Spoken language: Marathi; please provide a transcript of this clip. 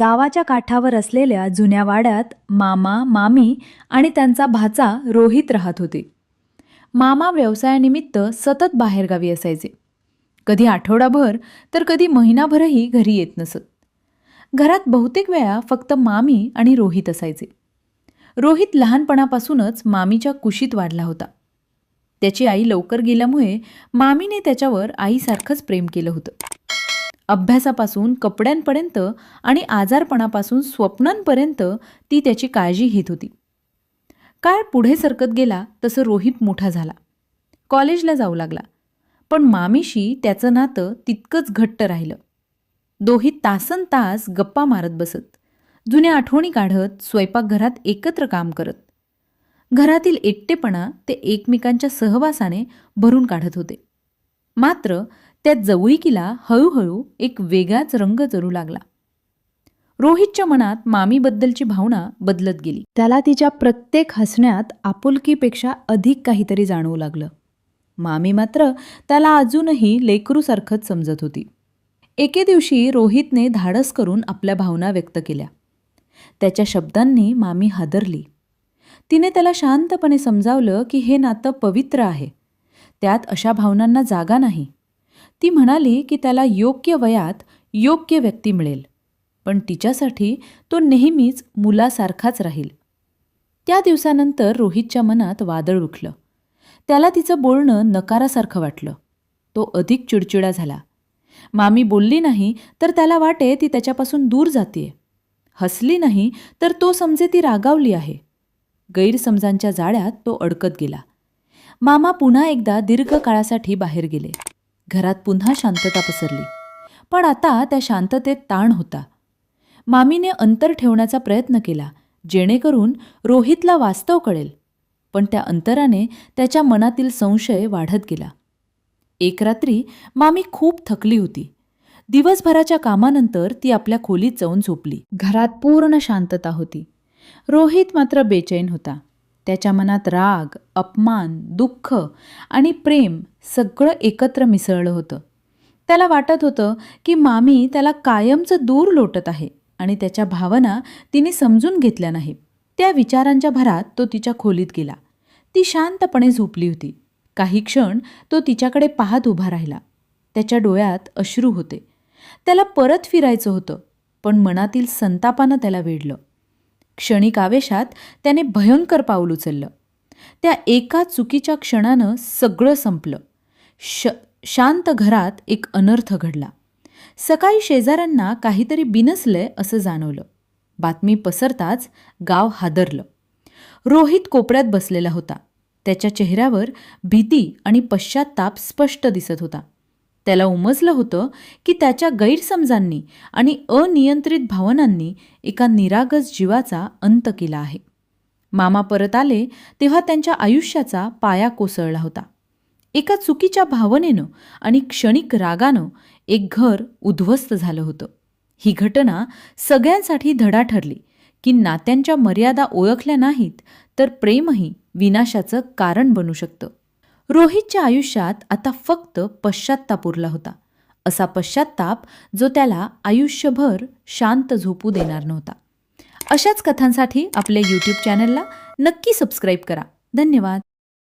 गावाच्या काठावर असलेल्या जुन्या वाड्यात मामा मामी आणि त्यांचा भाचा रोहित राहत होते. मामा व्यवसायानिमित्त सतत बाहेरगावी असायचे. कधी आठवडाभर तर कधी महिनाभरही घरी येत नसत. घरात बहुतेक वेळा फक्त मामी आणि रोहित असायचे. रोहित लहानपणापासूनच मामीच्या कुशीत वाढला होता. त्याची आई लवकर गेल्यामुळे मामीने त्याच्यावर आईसारखंच प्रेम केलं होतं. अभ्यासापासून कपड्यांपर्यंत आणि आजारपणापासून स्वप्नांपर्यंत ती त्याची काळजी घेत होती. काळ पुढे सरकत गेला तसं रोहित मोठा झाला. कॉलेजला जाऊ लागला. पण मामीशी त्याचं नातं तितकंच घट्ट राहिलं. दोही तासन तास गप्पा मारत बसत. जुन्या आठवणी काढत स्वयंपाकघरात एकत्र काम करत. घरातील एकटेपणा ते एकमेकांच्या सहवासाने भरून काढत होते. मात्र त्या जवळिकीला हळूहळू एक वेगळाच रंग जरू लागला. रोहितच्या मनात मामीबद्दलची भावना बदलत गेली. त्याला तिच्या प्रत्येक हसण्यात आपुलकीपेक्षा अधिक काहीतरी जाणवू लागलं. मामी मात्र त्याला अजूनही लेकरूसारखंच समजत होती. एके दिवशी रोहितने धाडस करून आपल्या भावना व्यक्त केल्या. त्याच्या शब्दांनी मामी हादरली. तिने त्याला शांतपणे समजावलं की हे नातं पवित्र आहे. त्यात अशा भावनांना जागा नाही. ती म्हणाली की त्याला योग्य वयात योग्य व्यक्ती मिळेल. पण तिच्यासाठी तो नेहमीच मुलासारखाच राहील. त्या दिवसानंतर रोहितच्या मनात वादळ उठलं. त्याला तिचं बोलणं नकारासारखं वाटलं. तो अधिक चिडचिडा झाला. मामी बोलली नाही तर त्याला वाटे ती त्याच्यापासून दूर जातीये. हसली नाही तर तो समजे ती रागावली आहे. गैरसमजांच्या जाळ्यात तो अडकत गेला. मामा पुन्हा एकदा दीर्घ काळासाठी बाहेर गेले. घरात पुन्हा शांतता पसरली. पण आता त्या शांततेत ताण होता. मामीने अंतर ठेवण्याचा प्रयत्न केला जेणेकरून रोहितला वास्तव कळेल. पण त्या अंतराने त्याच्या मनातील संशय वाढत गेला. एक रात्री मामी खूप थकली होती. दिवसभराच्या कामानंतर ती आपल्या खोलीत जाऊन झोपली. घरात पूर्ण शांतता होती. रोहित मात्र बेचैन होता. त्याच्या मनात राग अपमान दुःख आणि प्रेम सगळं एकत्र मिसळलं होतं. त्याला वाटत होतं की मामी त्याला कायमचं दूर लोटत आहे आणि त्याच्या भावना तिने समजून घेतल्या नाही त्या विचारांच्या भरात तो तिच्या खोलीत गेला. ती शांतपणे झोपली होती. काही क्षण तो तिच्याकडे पाहत उभा राहिला. त्याच्या डोळ्यात अश्रू होते. त्याला परत फिरायचं होतं पण मनातील संतापानं त्याला वेढलं. क्षणिक आवेशात त्याने भयंकर पाऊल उचललं. त्या एका चुकीच्या क्षणानं सगळं संपलं. श शांत घरात एक अनर्थ घडला. सकाळी शेजाऱ्यांना काहीतरी बिनसलंय असं जाणवलं. बातमी पसरताच गाव हादरलं. रोहित कोपऱ्यात बसलेला होता. त्याच्या चेहऱ्यावर भीती आणि पश्चाताप स्पष्ट दिसत होता. त्याला उमजलं होतं की त्याच्या गैरसमजांनी आणि अनियंत्रित भावनांनी एका निरागस जीवाचा अंत केला आहे. मामा परत आले तेव्हा त्यांच्या आयुष्याचा पाया कोसळला होता. एका चुकीच्या भावनेनं आणि क्षणिक रागानं एक घर उद्ध्वस्त झालं होतं. ही घटना सगळ्यांसाठी धडा ठरली की नात्यांच्या मर्यादा ओळखल्या नाहीत तर प्रेमही विनाशाचं कारण बनू शकतं. रोहितच्या आयुष्यात आता फक्त पश्चात्ताप उरला होता. असा पश्चात्ताप जो त्याला आयुष्यभर शांत झोपू देणार नव्हता. अशाच कथांसाठी आपल्या यूट्यूब चॅनलला नक्की सबस्क्राईब करा. धन्यवाद.